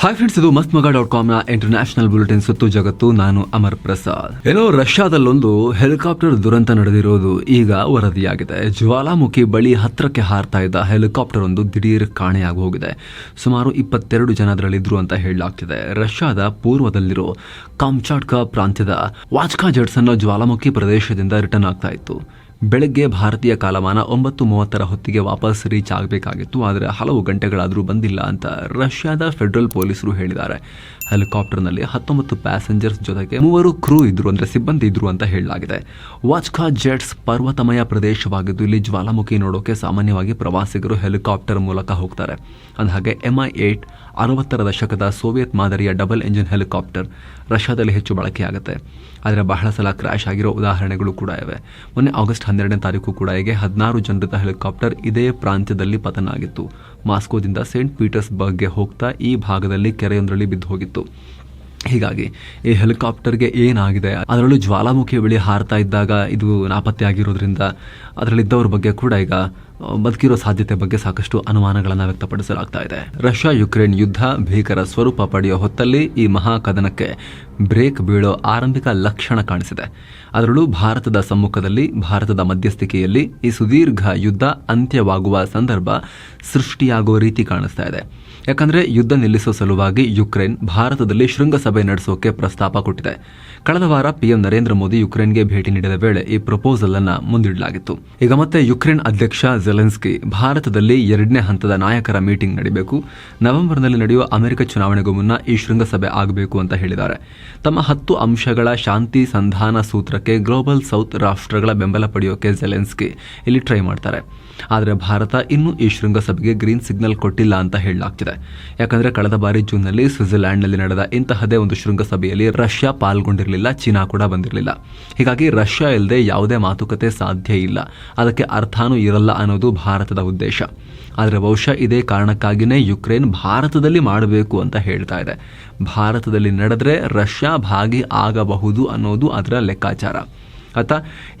Hi friends ಇದು ಮಸ್ತ್ ಮಗ ಡಾಟ್ ಕಾಮ್ನ ಇಂಟರ್ನ್ಯಾಷನಲ್ ಬುಲೆಟಿನ್ ಸುತ್ತು ಜಗತ್ತು. ನಾನು ಅಮರ್ ಪ್ರಸಾದ್. ಏನೋ ರಷ್ಯಾದಲ್ಲೊಂದು ಹೆಲಿಕಾಪ್ಟರ್ ದುರಂತ ನಡೆದಿರೋದು ಈಗ ವರದಿಯಾಗಿದೆ. ಜ್ವಾಲಾಮುಖಿ ಬಳಿ ಹತ್ತಿರಕ್ಕೆ ಹಾರ್ತಾ ಇದ್ದ ಹೆಲಿಕಾಪ್ಟರ್ ಒಂದು ದಿಢೀರ್ ಕಾಣೆಯಾಗಿ ಹೋಗಿದೆ. ಸುಮಾರು ಇಪ್ಪತ್ತೆರಡು ಜನ ಅದರಲ್ಲಿದ್ರು ಅಂತ ಹೇಳಲಾಗ್ತಿದೆ. ರಷ್ಯಾದ ಪೂರ್ವದಲ್ಲಿರೋ ಕಾಮ್ಚಾಟ್ಕ ಪ್ರಾಂತ್ಯದ ವಾಚ್ಕಾ ಜೆಟ್ಸ್ ಜ್ವಾಲಾಮುಖಿ ಪ್ರದೇಶದಿಂದ ರಿಟರ್ನ್ ಆಗ್ತಾ ಇತ್ತು. ಬೆಳಗ್ಗೆ ಭಾರತೀಯ ಕಾಲಮಾನ ಒಂಬತ್ತು ಮೂವತ್ತರ ಹೊತ್ತಿಗೆ ವಾಪಸ್ ರೀಚ್ ಆಗಬೇಕಾಗಿತ್ತು, ಆದರೆ ಹಲವು ಗಂಟೆಗಳಾದರೂ ಬಂದಿಲ್ಲ ಅಂತ ರಷ್ಯಾದ ಫೆಡರಲ್ ಪೊಲೀಸರು ಹೇಳಿದ್ದಾರೆ. ಹೆಲಿಕಾಪ್ಟರ್ನಲ್ಲಿ ಹತ್ತೊಂಬತ್ತು ಪ್ಯಾಸೆಂಜರ್ಸ್ ಜೊತೆಗೆ ಮೂವರು ಕ್ರೂ ಇದ್ರು, ಅಂದರೆ ಸಿಬ್ಬಂದಿ ಇದ್ರು ಅಂತ ಹೇಳಲಾಗಿದೆ. ವಾಚ್ಕಾ ಜೆಟ್ಸ್ ಪರ್ವತಮಯ ಪ್ರದೇಶವಾಗಿದ್ದು, ಇಲ್ಲಿ ಜ್ವಾಲಾಮುಖಿ ನೋಡೋಕೆ ಸಾಮಾನ್ಯವಾಗಿ ಪ್ರವಾಸಿಗರು ಹೆಲಿಕಾಪ್ಟರ್ ಮೂಲಕ ಹೋಗ್ತಾರೆ. ಅಂದಹಾಗೆ ಎಂ ಐ ಏಟ್ ಅರವತ್ತರ ದಶಕದ ಸೋವಿಯತ್ ಮಾದರಿಯ ಡಬಲ್ ಎಂಜಿನ್ ಹೆಲಿಕಾಪ್ಟರ್ ರಷ್ಯಾದಲ್ಲಿ ಹೆಚ್ಚು ಬಳಕೆಯಾಗುತ್ತೆ. ಆದರೆ ಬಹಳ ಸಲ ಕ್ರ್ಯಾಶ್ ಆಗಿರೋ ಉದಾಹರಣೆಗಳು ಕೂಡ ಇವೆ. ಮೊನ್ನೆ ಆಗಸ್ಟ್ ಹನ್ನೆರಡನೇ ತಾರೀಕು ಕೂಡ ಹೀಗೆ ಹದಿನಾರು ಜನರಿದ್ದ ಹೆಲಿಕಾಪ್ಟರ್ ಇದೇ ಪ್ರಾಂತ್ಯದಲ್ಲಿ ಪತನ ಆಗಿತ್ತು ಮಾಸ್ಕೋದಿಂದ ಸೇಂಟ್ ಪೀಟರ್ಸ್ಬರ್ಗ್ಗೆ ಹೋಗ್ತಾ ಈ ಭಾಗದಲ್ಲಿ ಕೆರೆಯೊಂದರಲ್ಲಿ ಬಿದ್ದು ಹೋಗಿತ್ತು. ಹೀಗಾಗಿ ಈ ಹೆಲಿಕಾಪ್ಟರ್ಗೆ ಏನಾಗಿದೆ? ಅದರಲ್ಲೂ ಜ್ವಾಲಾಮುಖಿ ಬಳಿ ಹಾರ್ತಾ ಇದ್ದಾಗ ಇದು ನಾಪತ್ತೆ ಆಗಿರೋದ್ರಿಂದ ಅದರಲ್ಲಿದ್ದವ್ರ ಬಗ್ಗೆ ಕೂಡ ಈಗ ಬದುಕಿರೋ ಸಾಧ್ಯತೆ ಬಗ್ಗೆ ಸಾಕಷ್ಟು ಅನುಮಾನಗಳನ್ನು ವ್ಯಕ್ತಪಡಿಸಲಾಗ್ತಾ ಇದೆ. ರಷ್ಯಾ ಯುಕ್ರೇನ್ ಯುದ್ಧ ಭೀಕರ ಸ್ವರೂಪ ಪಡೆಯೋ ಹೊತ್ತಲ್ಲಿ ಈ ಮಹಾಕದನಕ್ಕೆ ಬ್ರೇಕ್ ಬೀಳೋ ಆರಂಭಿಕ ಲಕ್ಷಣ ಕಾಣಿಸಿದೆ. ಅದರಲ್ಲೂ ಭಾರತದ ಸಮ್ಮುಖದಲ್ಲಿ ಭಾರತದ ಮಧ್ಯಸ್ಥಿಕೆಯಲ್ಲಿ ಈ ಸುದೀರ್ಘ ಯುದ್ಧ ಅಂತ್ಯವಾಗುವ ಸಂದರ್ಭ ಸೃಷ್ಟಿಯಾಗುವ ರೀತಿ ಕಾಣಿಸ್ತಾ ಇದೆ. ಯಾಕಂದ್ರೆ ಯುದ್ಧ ನಿಲ್ಲಿಸೋ ಸಲುವಾಗಿ ಯುಕ್ರೇನ್ ಭಾರತದಲ್ಲಿ ಶೃಂಗಸಭೆ ನಡೆಸೋಕೆ ಪ್ರಸ್ತಾಪ ಕೊಟ್ಟಿದೆ. ಕಳೆದ ವಾರ ಪಿಎಂ ನರೇಂದ್ರ ಮೋದಿ ಯುಕ್ರೇನ್ಗೆ ಭೇಟಿ ನೀಡಿದ ವೇಳೆ ಈ ಪ್ರಪೋಸಲ್ ಅನ್ನು ಮುಂದಿಡಲಾಗಿತ್ತು. ಈಗ ಮತ್ತೆ ಯುಕ್ರೇನ್ ಅಧ್ಯಕ್ಷ ಜೆಲೆನ್ಸ್ಕಿ ಭಾರತದಲ್ಲಿ ಎರಡನೇ ಹಂತದ ನಾಯಕರ ಮೀಟಿಂಗ್ ನಡೀಬೇಕು. ನವೆಂಬರ್ನಲ್ಲಿ ನಡೆಯುವ ಅಮೆರಿಕ ಚುನಾವಣೆಗೂ ಮುನ್ನ ಈ ಶೃಂಗಸಭೆ ಆಗಬೇಕು ಅಂತ ಹೇಳಿದ್ದಾರೆ. ತಮ್ಮ ಹತ್ತು ಅಂಶಗಳ ಶಾಂತಿ ಸಂಧಾನ ಸೂತ್ರಕ್ಕೆ ಗ್ಲೋಬಲ್ ಸೌತ್ ರಾಷ್ಟ್ರಗಳ ಬೆಂಬಲ ಪಡೆಯೋಕೆ ಜೆಲೆನ್ಸ್ಕಿ ಇಲ್ಲಿ ಟ್ರೈ ಮಾಡ್ತಾರೆ. ಆದರೆ ಭಾರತ ಇನ್ನೂ ಈ ಶೃಂಗಸಭೆಗೆ ಗ್ರೀನ್ ಸಿಗ್ನಲ್ ಕೊಟ್ಟಿಲ್ಲ ಅಂತ ಹೇಳಲಾಗ್ತಿದೆ. ಯಾಕಂದ್ರೆ ಕಳೆದ ಬಾರಿ ಜೂನ್ನಲ್ಲಿ ಸ್ವಿಟ್ಜರ್ಲ್ಯಾಂಡ್ನಲ್ಲಿ ನಡೆದ ಇಂತಹದೇ ಒಂದು ಶೃಂಗಸಭೆಯಲ್ಲಿ ರಷ್ಯಾ ಪಾಲ್ಗೊಂಡಿರಲಿಲ್ಲ, ಚೀನಾ ಕೂಡ ಬಂದಿರಲಿಲ್ಲ. ಹೀಗಾಗಿ ರಷ್ಯಾ ಇಲ್ಲದೆ ಯಾವುದೇ ಮಾತುಕತೆ ಸಾಧ್ಯ ಇಲ್ಲ. ಅದಕ್ಕೆ ಅರ್ಥನೂ ಇರಲ್ಲ ಅನ್ನೋದು ಭಾರತದ ಉದ್ದೇಶ. ಆದರೆ ಬಹುಶಃ ಇದೇ ಕಾರಣಕ್ಕಾಗಿಯೇ ಯುಕ್ರೇನ್ ಭಾರತದಲ್ಲಿ ಮಾಡಬೇಕು ಅಂತ ಹೇಳ್ತಾ ಇದೆ. ಭಾರತದಲ್ಲಿ ನಡೆದರೆ ರಷ್ಯಾ ಭಾಗಿ ಆಗಬಹುದು ಅನ್ನೋದು ಅದರ ಲೆಕ್ಕಾಚಾರ. ಅತ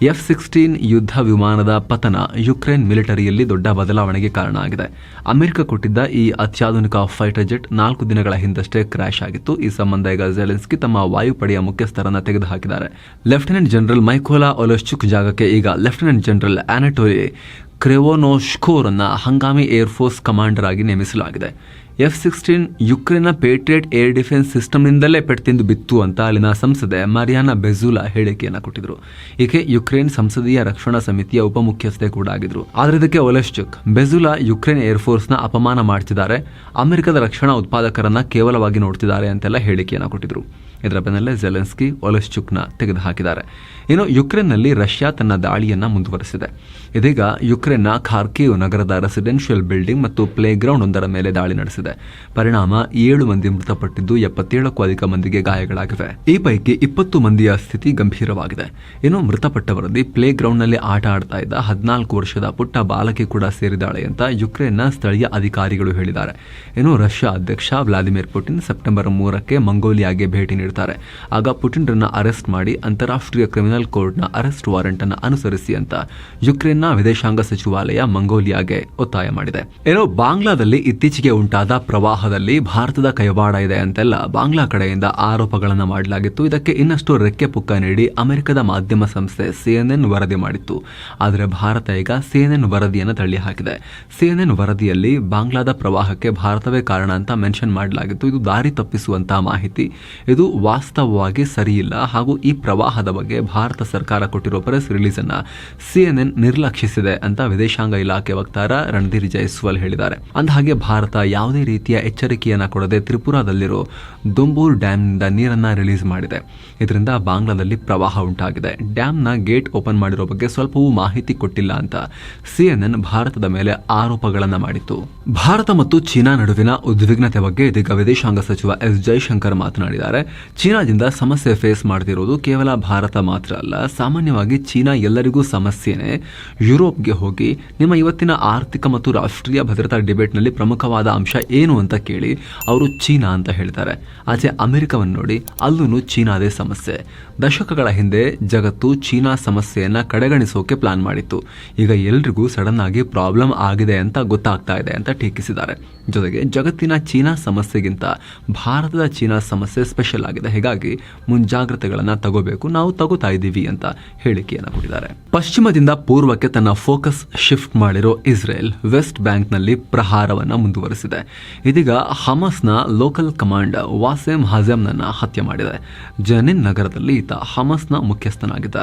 ಎಫ್ ಸಿಕ್ಸ್ಟೀನ್ ಯುದ್ಧ ವಿಮಾನದ ಪತನ ಯುಕ್ರೇನ್ ಮಿಲಿಟರಿಯಲ್ಲಿ ದೊಡ್ಡ ಬದಲಾವಣೆಗೆ ಕಾರಣ ಆಗಿದೆ. ಅಮೆರಿಕ ಕೊಟ್ಟಿದ್ದ ಈ ಅತ್ಯಾಧುನಿಕ ಫೈಟರ್ ಜೆಟ್ ನಾಲ್ಕು ದಿನಗಳ ಹಿಂದಷ್ಟೇ ಕ್ರ್ಯಾಶ್ ಆಗಿತ್ತು. ಈ ಸಂಬಂಧ ಈಗ ಜೆಲೆನ್ಸ್ಕಿ ತಮ್ಮ ವಾಯುಪಡೆಯ ಮುಖ್ಯಸ್ಥರನ್ನ ತೆಗೆದುಹಾಕಿದ್ದಾರೆ. ಲೆಫ್ಟಿನೆಂಟ್ ಜನರಲ್ ಮೈಕೋಲಾ ಒಲೋಶ್ಚುಕ್ ಜಾಗಕ್ಕೆ ಈಗ ಲೆಫ್ಟಿನೆಂಟ್ ಜನರಲ್ ಆನಟೋಲಿ ಕ್ರೆವೋನೋಶ್ಕೋರ್ ಅನ್ನ ಹಂಗಾಮಿ ಏರ್ಫೋರ್ಸ್ ಕಮಾಂಡರ್ ಆಗಿ ನೇಮಿಸಲಾಗಿದೆ. ಎಫ್ ಸಿಕ್ಸ್ಟೀನ್ ಯುಕ್ರೇನ್ನ ಪೇಟ್ರಿಯಟ್ ಏರ್ ಡಿಫೆನ್ಸ್ ಸಿಸ್ಟಮ್ನಿಂದಲೇ ಪೆಟ್ಟಿಂದು ಬಿತ್ತು ಅಂತ ಅಲ್ಲಿನ ಸಂಸದೆ ಮರಿಯಾನಾ ಬೆಜುಲಾ ಹೇಳಿಕೆಯನ್ನು ಕೊಟ್ಟಿದ್ರು. ಈಕೆ ಯುಕ್ರೇನ್ ಸಂಸದೀಯ ರಕ್ಷಣಾ ಸಮಿತಿಯ ಉಪಮುಖ್ಯಸ್ಥೆ ಕೂಡ ಆಗಿದ್ರು. ಆದರೆ ಇದಕ್ಕೆ ಒಲೆಶ್ಚುಕ್ ಬೆಜುಲಾ ಯುಕ್ರೇನ್ ಏರ್ಫೋರ್ಸ್ನ ಅಪಮಾನ ಮಾಡ್ತಿದ್ದಾರೆ. ಅಮೆರಿಕದ ರಕ್ಷಣಾ ಉತ್ಪಾದಕರನ್ನ ಕೇವಲವಾಗಿ ನೋಡ್ತಿದ್ದಾರೆ ಅಂತೆಲ್ಲ ಹೇಳಿಕೆಯನ್ನು ಕೊಟ್ಟಿದ್ರು. ಇದರ ಬೆನ್ನಲ್ಲೇ ಜೆಲೆನ್ಸ್ಕಿ ಒಲೆಶ್ಚುಕ್ನ ತೆಗೆದುಹಾಕಿದ್ದಾರೆ. ಇನ್ನು ಯುಕ್ರೇನ್ನಲ್ಲಿ ರಷ್ಯಾ ತನ್ನ ದಾಳಿಯನ್ನ ಮುಂದುವರೆಸಿದೆ. ಇದೀಗ ಯುಕ್ರೇನ್ನ ಖಾರ್ಕಿಯು ನಗರದ ರೆಸಿಡೆನ್ಷಿಯಲ್ ಬಿಲ್ಡಿಂಗ್ ಮತ್ತು ಪ್ಲೇ ಗ್ರೌಂಡ್ ಒಂದರ ಮೇಲೆ ದಾಳಿ ನಡೆಸಿದೆ. ಪರಿಣಾಮ ಏಳು ಮಂದಿ ಮೃತಪಟ್ಟಿದ್ದು ಎಪ್ಪತ್ತೇಳಕ್ಕೂ ಅಧಿಕ ಮಂದಿಗೆ ಗಾಯಗಳಾಗಿವೆ. ಈ ಪೈಕಿ ಇಪ್ಪತ್ತು ಮಂದಿಯ ಸ್ಥಿತಿ ಗಂಭೀರವಾಗಿದೆ. ಇನ್ನು ಮೃತಪಟ್ಟವರಲ್ಲಿ ಪ್ಲೇ ಗ್ರೌಂಡ್ನಲ್ಲಿ ಆಟ ಆಡ್ತಾ ಇದ್ದ ಹದಿನಾಲ್ಕು ವರ್ಷದ ಪುಟ್ಟ ಬಾಲಕಿ ಕೂಡ ಸೇರಿದಾಳೆ ಅಂತ ಯುಕ್ರೇನ್ನ ಸ್ಥಳೀಯ ಅಧಿಕಾರಿಗಳು ಹೇಳಿದ್ದಾರೆ. ಇನ್ನು ರಷ್ಯಾ ಅಧ್ಯಕ್ಷ ವ್ಲಾದಿಮಿರ್ ಪುಟಿನ್ ಸೆಪ್ಟೆಂಬರ್ ಮೂರಕ್ಕೆ ಮಂಗೋಲಿಯಾಗೆ ಭೇಟಿ ನೀಡುತ್ತಾರೆ ಆಗ ಪುಟಿನ್ರನ್ನ ಅರೆಸ್ಟ್ ಮಾಡಿ ಅಂತಾರಾಷ್ಟ್ರೀಯ ಕ್ರಿಮಿನಲ್ ಕೋರ್ಟ್ನ ಅರೆಸ್ಟ್ ವಾರೆಂಟ್ ಅನ್ನು ಅನುಸರಿಸಿ ಅಂತ ಯುಕ್ರೇನ್ನ ವಿದೇಶಾಂಗ ಸಚಿವಾಲಯ ಮಂಗೋಲಿಯಾಗೆ ಒತ್ತಾಯ ಮಾಡಿದೆ. ಏನೋ ಬಾಂಗ್ಲಾದಲ್ಲಿ ಇತ್ತೀಚೆಗೆ ಉಂಟಾದ ಪ್ರವಾಹದಲ್ಲಿ ಭಾರತದ ಕೈವಾಡ ಇದೆ ಅಂತೆಲ್ಲ ಬಾಂಗ್ಲಾ ಕಡೆಯಿಂದ ಆರೋಪಗಳನ್ನು ಮಾಡಲಾಗಿತ್ತು. ಇದಕ್ಕೆ ಇನ್ನಷ್ಟು ರೆಕ್ಕೆ ಪುಕ್ಕ ನೀಡಿ ಅಮೆರಿಕದ ಮಾಧ್ಯಮ ಸಂಸ್ಥೆ ಸಿಎನ್ಎನ್ ವರದಿ ಮಾಡಿತ್ತು. ಆದರೆ ಭಾರತ ಈಗ ಸಿಎನ್ಎನ್ ವರದಿಯನ್ನು ತಳ್ಳಿ ಹಾಕಿದೆ ಸಿಎನ್ಎನ್ ವರದಿಯಲ್ಲಿ ಬಾಂಗ್ಲಾದ ಪ್ರವಾಹಕ್ಕೆ ಭಾರತವೇ ಕಾರಣ ಅಂತ ಮೆನ್ಷನ್ ಮಾಡಲಾಗಿತ್ತು. ಇದು ದಾರಿ ತಪ್ಪಿಸುವಂತಹ ಮಾಹಿತಿ. ಇದು ವಾಸ್ತವವಾಗಿ ಸರಿಯಿಲ್ಲ. ಹಾಗೂ ಈ ಪ್ರವಾಹದ ಬಗ್ಗೆ ಭಾರತ ಸರ್ಕಾರ ಕೊಟ್ಟಿರುವ ಪ್ರೆಸ್ ರಿಲೀಸ್ ಸಿಎನ್ಎನ್ ನಿರ್ಲಕ್ಷಿಸಿದೆ ಅಂತ ವಿದೇಶಾಂಗ ಇಲಾಖೆ ವಕ್ತಾರ ರಣಧೀರ್ ಜೈಸ್ವಾಲ್ ಹೇಳಿದ್ದಾರೆ. ಅಂದಹಾಗೆ ಭಾರತ ಯಾವುದೇ ರೀತಿಯ ಎಚ್ಚರಿಕೆಯನ್ನು ಕೊಡದೆ ತ್ರಿಪುರಾದಲ್ಲಿರೋ ದೊಂಬೂರ್ ಡ್ಯಾಮ್ನಿಂದ ನೀರನ್ನ ರಿಲೀಸ್ ಮಾಡಿದೆ. ಇದರಿಂದ ಬಾಂಗ್ಲಾದಲ್ಲಿ ಪ್ರವಾಹ ಉಂಟಾಗಿದೆ. ಡ್ಯಾಮ್ನ ಗೇಟ್ ಓಪನ್ ಮಾಡಿರೋ ಬಗ್ಗೆ ಸ್ವಲ್ಪವೂ ಮಾಹಿತಿ ಕೊಟ್ಟಿಲ್ಲ ಅಂತ ಸಿಎನ್ಎನ್ ಭಾರತದ ಮೇಲೆ ಆರೋಪಗಳನ್ನು ಮಾಡಿತ್ತು. ಭಾರತ ಮತ್ತು ಚೀನಾ ನಡುವಿನ ಉದ್ವಿಗ್ನತೆ ಬಗ್ಗೆ ಇದೀಗ ವಿದೇಶಾಂಗ ಸಚಿವ ಎಸ್ ಜೈಶಂಕರ್ ಮಾತನಾಡಿದ್ದಾರೆ. ಚೀನಾದಿಂದ ಸಮಸ್ಯೆ ಫೇಸ್ ಮಾಡ್ತಿರೋದು ಕೇವಲ ಭಾರತ ಮಾತ್ರ ಅಲ್ಲ, ಸಾಮಾನ್ಯವಾಗಿ ಚೀನಾ ಎಲ್ಲರಿಗೂ ಸಮಸ್ಯೆನೇ. ಯುರೋಪ್ಗೆ ಹೋಗಿ ನಿಮ್ಮ ಇವತ್ತಿನ ಆರ್ಥಿಕ ಮತ್ತು ರಾಷ್ಟ್ರೀಯ ಭದ್ರತಾ ಡಿಬೇಟ್ನಲ್ಲಿ ಪ್ರಮುಖವಾದ ಅಂಶ ಏನು ಅಂತ ಕೇಳಿ ಅವರು ಚೀನಾ ಅಂತ ಹೇಳ್ತಾರೆ. ಆಚೆ ಅಮೆರಿಕವನ್ನು ನೋಡಿ ಅಲ್ಲೂ ಚೀನಾದೇ ಸಮಸ್ಯೆ. ದಶಕಗಳ ಹಿಂದೆ ಜಗತ್ತು ಚೀನಾ ಸಮಸ್ಯೆಯನ್ನು ಕಡೆಗಣಿಸೋಕೆ ಪ್ಲಾನ್ ಮಾಡಿತ್ತು. ಈಗ ಎಲ್ರಿಗೂ ಸಡನ್ ಆಗಿ ಪ್ರಾಬ್ಲಮ್ ಆಗಿದೆ ಅಂತ ಗೊತ್ತಾಗ್ತಾ ಇದೆ ಅಂತ ಟೀಕಿಸಿದ್ದಾರೆ. ಜೊತೆಗೆ ಜಗತ್ತಿನ ಚೀನಾ ಸಮಸ್ಯೆಗಿಂತ ಭಾರತದ ಚೀನಾ ಸಮಸ್ಯೆ ಸ್ಪೆಷಲ್ ಆಗಿದೆ. ಹೀಗಾಗಿ ಮುಂಜಾಗ್ರತೆಗಳನ್ನು ತಗೋಬೇಕು, ನಾವು ತಗೋತಾ ಇದ್ದೀವಿ ಅಂತ ಹೇಳಿಕೆಯನ್ನು ಕೊಟ್ಟಿದ್ದಾರೆ. ಪಶ್ಚಿಮದಿಂದ ಪೂರ್ವಕ್ಕೆ ತನ್ನ ಫೋಕಸ್ ಶಿಫ್ಟ್ ಮಾಡಿರೋ ಇಸ್ರೇಲ್ ವೆಸ್ಟ್ ಬ್ಯಾಂಕ್ನಲ್ಲಿ ಪ್ರಹಾರವನ್ನು ಮುಂದುವರಿಸಿದೆ. ಇದೀಗ ಹಮಸ್ನ ಲೋಕಲ್ ಕಮಾಂಡ್ ವಾಸೆಮ್ ಹಜೆಮ್ನನ್ನ ಹತ್ಯೆ ಮಾಡಿದೆ. ಜನಿನ್ ನಗರದಲ್ಲಿ ಈತ ಹಮಸ್ನ ಮುಖ್ಯಸ್ಥನಾಗಿದ್ದ.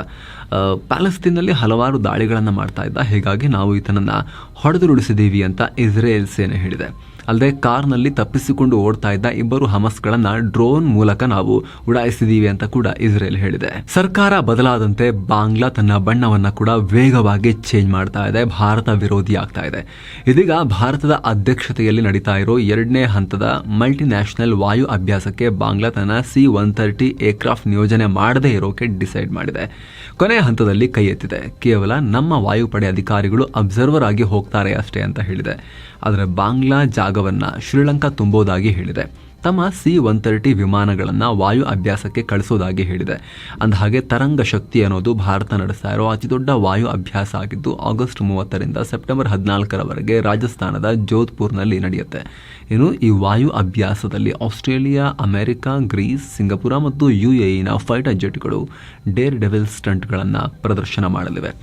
ಪ್ಯಾಲೆಸ್ತೀನ್ನಲ್ಲಿ ಹಲವಾರು ದಾಳಿಗಳನ್ನು ಮಾಡ್ತಾ ಇದ್ದ. ಹೀಗಾಗಿ ನಾವು ಈತನನ್ನು ಹೊಡೆದುರುಳಿಸಿದ್ದೀವಿ ಅಂತ ಇಸ್ರೇಲ್ ಸೇನೆ ಹೇಳಿದೆ. ಅಲ್ಲದೆ ಕಾರ್ನಲ್ಲಿ ತಪ್ಪಿಸಿಕೊಂಡು ಓಡ್ತಾ ಇದ್ದ ಇಬ್ಬರು ಹಮಸ್ಗಳನ್ನ ಡ್ರೋನ್ ಮೂಲಕ ನಾವು ಉಡಾಯಿಸಿದೀವಿ ಅಂತ ಕೂಡ ಇಸ್ರೇಲ್ ಹೇಳಿದೆ. ಸರ್ಕಾರ ಬದಲಾದಂತೆ ಬಾಂಗ್ಲಾ ತನ್ನ ಬಣ್ಣವನ್ನ ಕೂಡ ವೇಗವಾಗಿ ಚೇಂಜ್ ಮಾಡ್ತಾ ಇದೆ, ಭಾರತ ವಿರೋಧಿ ಆಗ್ತಾ ಇದೆ. ಇದೀಗ ಭಾರತದ ಅಧ್ಯಕ್ಷತೆಯಲ್ಲಿ ನಡೀತಾ ಇರೋ ಎರಡನೇ ಹಂತದ ಮಲ್ಟಿನ್ಯಾಷನಲ್ ವಾಯು ಅಭ್ಯಾಸಕ್ಕೆ ಬಾಂಗ್ಲಾ ತನ್ನ ಸಿ ಒನ್ ತರ್ಟಿ ಏರ್ಕ್ರಾಫ್ಟ್ ನಿಯೋಜನೆ ಮಾಡದೇ ಇರೋಕೆ ಡಿಸೈಡ್ ಮಾಡಿದೆ. ಕೊನೆಯ ಹಂತದಲ್ಲಿ ಕೈ ಎತ್ತಿದೆ. ಕೇವಲ ನಮ್ಮ ವಾಯುಪಡೆ ಅಧಿಕಾರಿಗಳು ಅಬ್ಸರ್ವರ್ ಆಗಿ ಹೋಗ್ತಾರೆ ಅಷ್ಟೇ ಅಂತ ಹೇಳಿದೆ. ಆದರೆ ಬಾಂಗ್ಲಾ ಜಾಗವನ್ನ ಶ್ರೀಲಂಕಾ ತುಂಬೋದಾಗಿ ಹೇಳಿದೆ. ತಮ್ಮ ಸಿ ಒನ್ ತರ್ಟಿ ವಿಮಾನಗಳನ್ನು ವಾಯು ಅಭ್ಯಾಸಕ್ಕೆ ಕಳಿಸೋದಾಗಿ ಹೇಳಿದೆ. ಅಂದಹಾಗೆ ತರಂಗ ಶಕ್ತಿ ಅನ್ನೋದು ಭಾರತ ನಡೆಸ್ತಾ ಇರೋ ಅತಿದೊಡ್ಡ ವಾಯು ಅಭ್ಯಾಸ ಆಗಿದ್ದು ಆಗಸ್ಟ್ ಮೂವತ್ತರಿಂದ ಸೆಪ್ಟೆಂಬರ್ ಹದಿನಾಲ್ಕರವರೆಗೆ ರಾಜಸ್ಥಾನದ ಜೋಧ್ಪುರ್ನಲ್ಲಿ ನಡೆಯುತ್ತೆ. ಇನ್ನು ಈ ವಾಯು ಅಭ್ಯಾಸದಲ್ಲಿ ಆಸ್ಟ್ರೇಲಿಯಾ, ಅಮೆರಿಕ, ಗ್ರೀಸ್, ಸಿಂಗಪುರ ಮತ್ತು ಯು ಯುಎಇನ ಫೈಟರ್ ಜೆಟ್ಗಳು ಡೇರ್ ಡೆವಿಲ್ ಸ್ಟಂಟ್ಗಳನ್ನು ಪ್ರದರ್ಶನ ಮಾಡಲಿವೆ.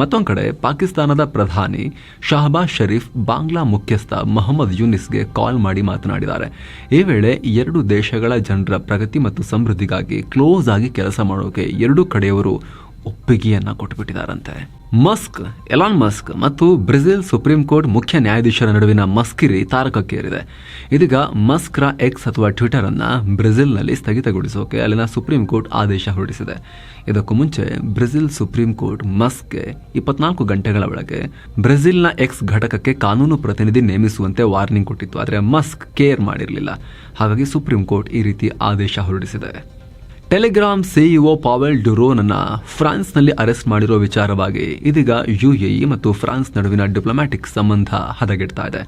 ಮತ್ತೊಂದು ಕಡೆ ಪಾಕಿಸ್ತಾನದ ಪ್ರಧಾನಿ ಶಹಬಾಜ್ ಶರೀಫ್ ಬಾಂಗ್ಲಾ ಮುಖ್ಯಸ್ಥ ಮೊಹಮ್ಮದ್ ಯುನಿಸ್ಗೆ ಕಾಲ್ ಮಾಡಿ ಮಾತನಾಡಿದ್ದಾರೆ. ಈ ವೇಳೆ ಎರಡು ದೇಶಗಳ ಜನರ ಪ್ರಗತಿ ಮತ್ತು ಸಮೃದ್ಧಿಗಾಗಿ ಕ್ಲೋಸ್ ಆಗಿ ಕೆಲಸ ಮಾಡೋಕೆ ಎರಡೂ ಕಡೆಯವರು ಒಪ್ಪಿಗೆಯನ್ನ ಕೊಟ್ಟುಬಿಟ್ಟಿದ್ದಾರಂತೆ ಮಸ್ಕ್, ಎಲಾನ್ ಮಸ್ಕ್ ಮತ್ತು ಬ್ರೆಜಿಲ್ ಸುಪ್ರೀಂ ಕೋರ್ಟ್ ಮುಖ್ಯ ನ್ಯಾಯಾಧೀಶರ ನಡುವಿನ ಮಸ್ಕಿರಿ ತಾರಕಕ್ಕೇರಿದೆ. ಇದೀಗ ಮಸ್ಕ್ರ ಎಕ್ಸ್ ಅಥವಾ ಟ್ವಿಟರ್ ಅನ್ನ ಬ್ರೆಜಿಲ್ನಲ್ಲಿ ಸ್ಥಗಿತಗೊಳಿಸೋಕೆ ಅಲ್ಲಿನ ಸುಪ್ರೀಂ ಕೋರ್ಟ್ ಆದೇಶ ಹೊರಡಿಸಿದೆ. ಇದಕ್ಕೂ ಮುಂಚೆ ಬ್ರೆಜಿಲ್ ಸುಪ್ರೀಂ ಕೋರ್ಟ್ ಮಸ್ಕ್ಗೆ ಇಪ್ಪತ್ನಾಲ್ಕು ಗಂಟೆಗಳ ಒಳಗೆ ಬ್ರೆಜಿಲ್ನ ಎಕ್ಸ್ ಘಟಕಕ್ಕೆ ಕಾನೂನು ಪ್ರತಿನಿಧಿ ನೇಮಿಸುವಂತೆ ವಾರ್ನಿಂಗ್ ಕೊಟ್ಟಿತ್ತು, ಆದರೆ ಮಸ್ಕ್ ಕೇರ್ ಮಾಡಿರಲಿಲ್ಲ. ಹಾಗಾಗಿ ಸುಪ್ರೀಂ ಕೋರ್ಟ್ ಈ ರೀತಿ ಆದೇಶ ಹೊರಡಿಸಿದೆ. ಟೆಲಿಗ್ರಾಮ್ ಸಿಇಒ ಪಾವೆಲ್ ಡುರೋನನ್ನ ಫ್ರಾನ್ಸ್ನಲ್ಲಿ ಅರೆಸ್ಟ್ ಮಾಡಿರೋ ವಿಚಾರವಾಗಿ ಇದೀಗ ಯುಎಇ ಮತ್ತು ಫ್ರಾನ್ಸ್ ನಡುವಿನ ಡಿಪ್ಲೊಮ್ಯಾಟಿಕ್ ಸಂಬಂಧ ಹದಗೆಡ್ತಾ ಇದೆ.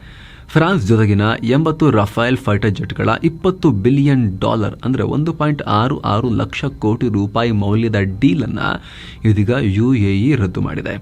ಫ್ರಾನ್ಸ್ ಜೊತೆಗಿನ ಎಂಬತ್ತು ರಫೇಲ್ ಫೈಟರ್ ಜೆಟ್ಗಳ ಇಪ್ಪತ್ತು ಬಿಲಿಯನ್ ಡಾಲರ್ ಅಂದರೆ ಒಂದು ಪಾಯಿಂಟ್ ಆರು ಆರು ಲಕ್ಷ ಕೋಟಿ ರೂಪಾಯಿ ಮೌಲ್ಯದ ಡೀಲನ್ನು ಇದೀಗ ಯುಎಇ ರದ್ದು ಮಾಡಿದೆ.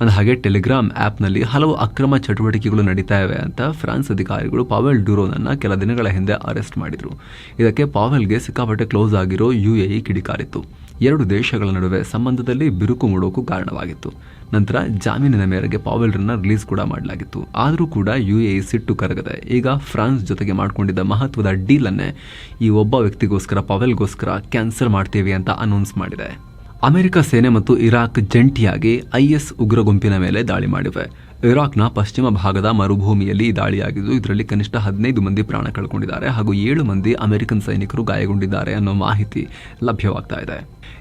ಅಂದಹಾಗೆ ಟೆಲಿಗ್ರಾಮ್ ಆ್ಯಪ್ನಲ್ಲಿ ಹಲವು ಅಕ್ರಮ ಚಟುವಟಿಕೆಗಳು ನಡೀತಾ ಇವೆ ಅಂತ ಫ್ರಾನ್ಸ್ ಅಧಿಕಾರಿಗಳು ಪಾವೆಲ್ ಡ್ಯೂರೋನನ್ನು ಕೆಲ ದಿನಗಳ ಹಿಂದೆ ಅರೆಸ್ಟ್ ಮಾಡಿದರು. ಇದಕ್ಕೆ ಪಾವೆಲ್ಗೆ ಸಿಕ್ಕಾಪಟ್ಟೆ ಕ್ಲೋಸ್ ಆಗಿರೋ ಯುಎಇ ಕಿಡಿಕಾರಿತ್ತು. ಎರಡು ದೇಶಗಳ ನಡುವೆ ಸಂಬಂಧದಲ್ಲಿ ಬಿರುಕು ಮೂಡೋಕು ಕಾರಣವಾಗಿತ್ತು. ನಂತರ ಜಾಮೀನಿನ ಮೇರೆಗೆ ಪಾವೆಲ್ರನ್ನ ರಿಲೀಸ್ ಕೂಡ ಮಾಡಲಾಗಿತ್ತು. ಆದರೂ ಕೂಡ ಯು ಯುಎಇ ಸಿಟ್ಟು ಕರಗದೆ ಈಗ ಫ್ರಾನ್ಸ್ ಜೊತೆಗೆ ಮಾಡಿಕೊಂಡಿದ್ದ ಮಹತ್ವದ ಡೀಲನ್ನೇ ಈ ಒಬ್ಬ ವ್ಯಕ್ತಿಗೋಸ್ಕರ ಪಾವೆಲ್ಗೋಸ್ಕರ ಕ್ಯಾನ್ಸಲ್ ಮಾಡ್ತೀವಿ ಅಂತ ಅನೌನ್ಸ್ ಮಾಡಿದೆ. ಅಮೆರಿಕ ಸೇನೆ ಮತ್ತು ಇರಾಕ್ ಜಂಟಿಯಾಗಿ ಐಎಸ್ ಉಗ್ರ ಗುಂಪಿನ ಮೇಲೆ ದಾಳಿ ಮಾಡಿವೆ. ಇರಾಕ್ನ ಪಶ್ಚಿಮ ಭಾಗದ ಮರುಭೂಮಿಯಲ್ಲಿ ಈ ದಾಳಿಯಾಗಿದ್ದು, ಇದರಲ್ಲಿ ಕನಿಷ್ಠ ಹದಿನೈದು ಮಂದಿ ಪ್ರಾಣ ಕಳ್ಕೊಂಡಿದ್ದಾರೆ ಹಾಗೂ ಏಳು ಮಂದಿ ಅಮೆರಿಕನ್ ಸೈನಿಕರು ಗಾಯಗೊಂಡಿದ್ದಾರೆ ಅನ್ನೋ ಮಾಹಿತಿ ಲಭ್ಯವಾಗ್ತಾ ಇದೆ.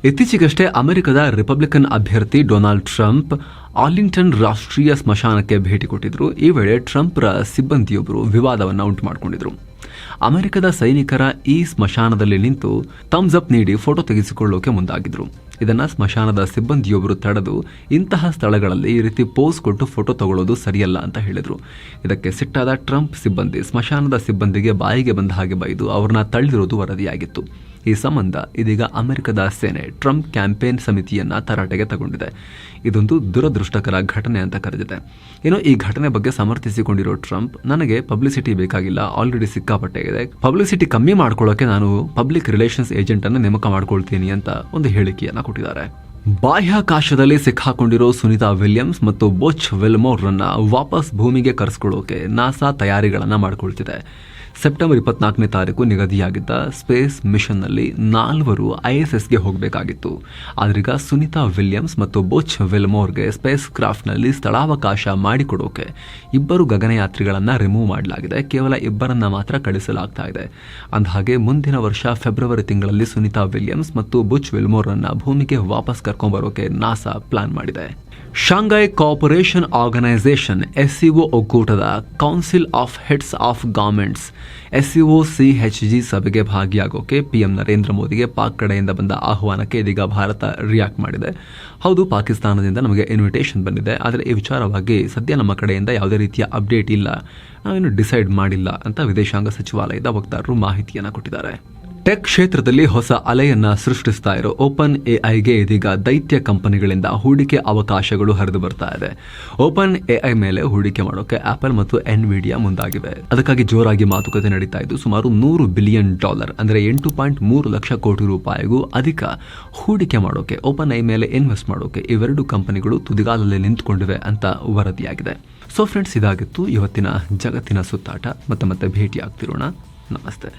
ಇತ್ತೀಚೆಗಷ್ಟೇ ಅಮೆರಿಕದ ರಿಪಬ್ಲಿಕನ್ ಅಭ್ಯರ್ಥಿ ಡೊನಾಲ್ಡ್ ಟ್ರಂಪ್ ಆರ್ಲಿಂಗ್ಟನ್ ರಾಷ್ಟ್ರೀಯ ಸ್ಮಶಾನಕ್ಕೆ ಭೇಟಿ ಕೊಟ್ಟಿದ್ರು. ಈ ವೇಳೆ ಟ್ರಂಪ್ರ ಸಿಬ್ಬಂದಿಯೊಬ್ಬರು ವಿವಾದವನ್ನು ಉಂಟು ಮಾಡಿಕೊಂಡಿದ್ರು ಅಮೆರಿಕದ ಸೈನಿಕರ ಈ ಸ್ಮಶಾನದಲ್ಲಿ ನಿಂತು ಥಮ್ಸ್ ಅಪ್ ನೀಡಿ ಫೋಟೋ ತೆಗೆಸಿಕೊಳ್ಳೋಕೆ ಮುಂದಾಗಿದ್ರು. ಇದನ್ನ ಸ್ಮಶಾನದ ಸಿಬ್ಬಂದಿಯೊಬ್ಬರು ತಡೆದು ಇಂತಹ ಸ್ಥಳಗಳಲ್ಲಿ ಈ ರೀತಿ ಪೋಸ್ ಕೊಟ್ಟು ಫೋಟೋ ತಗೊಳ್ಳೋದು ಸರಿಯಲ್ಲ ಅಂತ ಹೇಳಿದ್ರು. ಇದಕ್ಕೆ ಸಿಟ್ಟಾದ ಟ್ರಂಪ್ ಸಿಬ್ಬಂದಿ, ಸ್ಮಶಾನದ ಸಿಬ್ಬಂದಿಗೆ ಬಾಯಿಗೆ ಬಂದ ಹಾಗೆ ಬೈದು ಅವ್ರನ್ನ ತಳ್ಳಿರೋದು ವರದಿಯಾಗಿತ್ತು. ಈ ಸಂಬಂಧ ಇದೀಗ ಅಮೆರಿಕದ ಸೇನೆ ಟ್ರಂಪ್ ಕ್ಯಾಂಪೇನ್ ಸಮಿತಿಯನ್ನ ತರಾಟೆಗೆ ತಗೊಂಡಿದೆ. ಇದೊಂದು ದುರದೃಷ್ಟಕರ ಘಟನೆ ಅಂತ ಕರೆದಿದೆ. ಏನೋ ಈ ಘಟನೆ ಬಗ್ಗೆ ಸಮರ್ಥಿಸಿಕೊಂಡಿರೋ ಟ್ರಂಪ್, ನನಗೆ ಪಬ್ಲಿಸಿಟಿ ಬೇಕಾಗಿಲ್ಲ, ಆಲ್ರೆಡಿ ಸಿಕ್ಕಾಪಟ್ಟೆ ಇದೆ. ಪಬ್ಲಿಸಿಟಿ ಕಮ್ಮಿ ಮಾಡ್ಕೊಳ್ಳೋಕೆ ನಾನು ಪಬ್ಲಿಕ್ ರಿಲೇಷನ್ಸ್ ಏಜೆಂಟ್ ಅನ್ನು ನೇಮಕ ಮಾಡ್ಕೊಳ್ತೀನಿ ಅಂತ ಒಂದು ಹೇಳಿಕೆಯನ್ನ ಕೊಟ್ಟಿದ್ದಾರೆ. ಬಾಹ್ಯಾಕಾಶದಲ್ಲಿ ಸಿಕ್ಕಾಕೊಂಡಿರೋ ಸುನಿತಾ ವಿಲಿಯಮ್ಸ್ ಮತ್ತು ಬೊಚ್ ವಿಲ್ಮೋರ್ರನ್ನ ವಾಪಸ್ ಭೂಮಿಗೆ ಕರೆಸ್ಕೊಳ್ಳೋಕೆ ನಾಸಾ ತಯಾರಿಗಳನ್ನ ಮಾಡಿಕೊಳ್ತಿದೆ. ಸೆಪ್ಟೆಂಬರ್ ಇಪ್ಪತ್ನಾಲ್ಕನೇ ತಾರೀಕು ನಿಗದಿಯಾಗಿದ್ದ ಸ್ಪೇಸ್ ಮಿಷನ್ನಲ್ಲಿ ನಾಲ್ವರು ಐಎಸ್ಎಸ್ಗೆ ಹೋಗಬೇಕಾಗಿತ್ತು. ಆದ್ರೀಗ ಸುನಿತಾ ವಿಲಿಯಮ್ಸ್ ಮತ್ತು ಬೊಚ್ ವಿಲ್ಮೋರ್ಗೆ ಸ್ಪೇಸ್ ಕ್ರಾಫ್ಟ್ನಲ್ಲಿ ಸ್ಥಳಾವಕಾಶ ಮಾಡಿಕೊಡೋಕೆ ಇಬ್ಬರು ಗಗನಯಾತ್ರಿಗಳನ್ನು ರಿಮೂವ್ ಮಾಡಲಾಗಿದೆ. ಕೇವಲ ಇಬ್ಬರನ್ನ ಮಾತ್ರ ಕಳಿಸಲಾಗ್ತಾ ಇದೆ. ಅಂದಹಾಗೆ ಮುಂದಿನ ವರ್ಷ ಫೆಬ್ರವರಿ ತಿಂಗಳಲ್ಲಿ ಸುನಿತಾ ವಿಲಿಯಮ್ಸ್ ಮತ್ತು ಬುಚ್ ವಿಲ್ಮೋರ್ನ ಭೂಮಿಗೆ ವಾಪಸ್ ಕರ್ಕೊಂಡ್ಬರೋಕೆ ನಾಸಾ ಪ್ಲಾನ್ ಮಾಡಿದೆ. ಶಾಂಘೈ ಕೋಆಪರೇಷನ್ ಆರ್ಗನೈಸೇಷನ್ ಎಸ್ಸಿಒ ಒಕ್ಕೂಟದ council of heads of garments SEO C H G ಸಭೆಗೆ ಭಾಗಿಯಾಗೋಕೆ ಪಿಎಂ ನರೇಂದ್ರ ಮೋದಿಗೆ ಪಾಕ್ ಕಡೆಯಿಂದ ಬಂದ ಆಹ್ವಾನಕ್ಕೆ ಇದೀಗ ಭಾರತ ರಿಯಾಕ್ಟ್ ಮಾಡಿದೆ. ಹೌದು, ಪಾಕಿಸ್ತಾನದಿಂದ ನಮಗೆ ಇನ್ವಿಟೇಷನ್ ಬಂದಿದೆ. ಆದರೆ ಈ ವಿಚಾರವಾಗಿ ಸದ್ಯ ನಮ್ಮ ಕಡೆಯಿಂದ ಯಾವುದೇ ರೀತಿಯ ಅಪ್ಡೇಟ್ ಇಲ್ಲ. ನಾವೇನು ಡಿಸೈಡ್ ಮಾಡಿಲ್ಲ ಅಂತ ವಿದೇಶಾಂಗ ಸಚಿವಾಲಯದ ವಕ್ತಾರರು ಮಾಹಿತಿಯನ್ನು ಕೊಟ್ಟಿದ್ದಾರೆ. ಟೆಕ್ ಕ್ಷೇತ್ರದಲ್ಲಿ ಹೊಸ ಅಲೆಯನ್ನ ಸೃಷ್ಟಿಸ್ತಾ ಇರೋ ಓಪನ್ ಎಐಗೆ ಇದೀಗ ದೈತ್ಯ ಕಂಪನಿಗಳಿಂದ ಹೂಡಿಕೆ ಅವಕಾಶಗಳು ಹರಿದು ಬರ್ತಾ ಇದೆ. ಓಪನ್ ಎಐ ಮೇಲೆ ಹೂಡಿಕೆ ಮಾಡೋಕೆ ಆಪಲ್ ಮತ್ತು ಎನ್ವಿಡಿಯಾ ಮುಂದಾಗಿವೆ. ಅದಕ್ಕಾಗಿ ಜೋರಾಗಿ ಮಾತುಕತೆ ನಡೀತಾ ಇದ್ದು, ಸುಮಾರು ನೂರು ಬಿಲಿಯನ್ ಡಾಲರ್, ಅಂದರೆ ಎಂಟು ಪಾಯಿಂಟ್ ಮೂರು ಲಕ್ಷ ಕೋಟಿ ರೂಪಾಯಿಗೂ ಅಧಿಕ ಹೂಡಿಕೆ ಮಾಡೋಕೆ ಓಪನ್ ಐ ಮೇಲೆ ಇನ್ವೆಸ್ಟ್ ಮಾಡೋಕೆ ಇವೆರಡು ಕಂಪನಿಗಳು ತುದಿಗಾಲಲ್ಲಿ ನಿಂತುಕೊಂಡಿವೆ ಅಂತ ವರದಿಯಾಗಿದೆ. ಸೊ ಫ್ರೆಂಡ್ಸ್ ಇದಾಗಿತ್ತು ಇವತ್ತಿನ ಜಗತ್ತಿನ ಸುತ್ತಾಟ. ಮತ್ತೆ ಮತ್ತೆ ಭೇಟಿ ಆಗ್ತಿರೋಣ ನಮಸ್ತೆ.